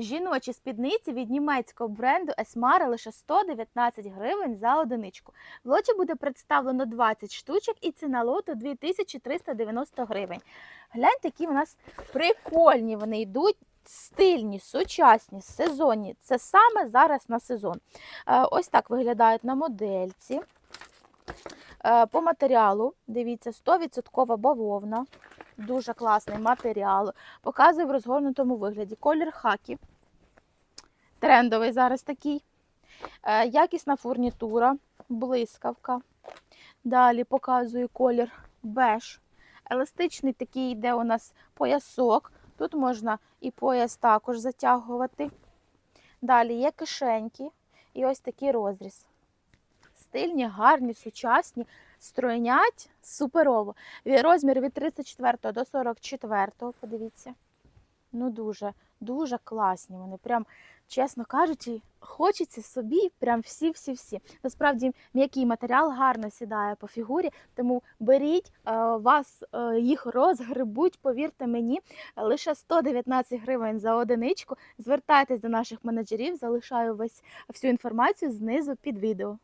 Жіночі спідниці від німецького бренду Esmara лише 119 гривень за одиничку. В лоті буде представлено 20 штучок і ціна лоту 2390 гривень. Гляньте, які у нас прикольні вони йдуть. Стильні, сучасні, сезонні. Це саме зараз на сезон. Е, Ось так виглядають на модельці. Е, По матеріалу, дивіться, 100% бавовна. Дуже класний матеріал. Показую в розгорнутому вигляді. Колір хакі. Трендовий зараз такий. Е, Якісна фурнітура, блискавка. Далі показую колір беж. Еластичний такий йде у нас поясок. Тут можна і пояс також затягувати. Далі є кишеньки і ось такий розріз. Стильні, гарні, сучасні, стройнять суперово. Розмір від 34 до 44, подивіться. Ну, дуже, дуже класні вони. Прям, чесно кажучи, хочеться собі прям всі-всі-всі. Насправді м'який матеріал гарно сідає по фігурі, тому беріть, е, вас е, їх розгребуть, повірте мені, лише 119 гривень за одиничку. Звертайтесь до наших менеджерів, залишаю весь всю інформацію знизу під відео.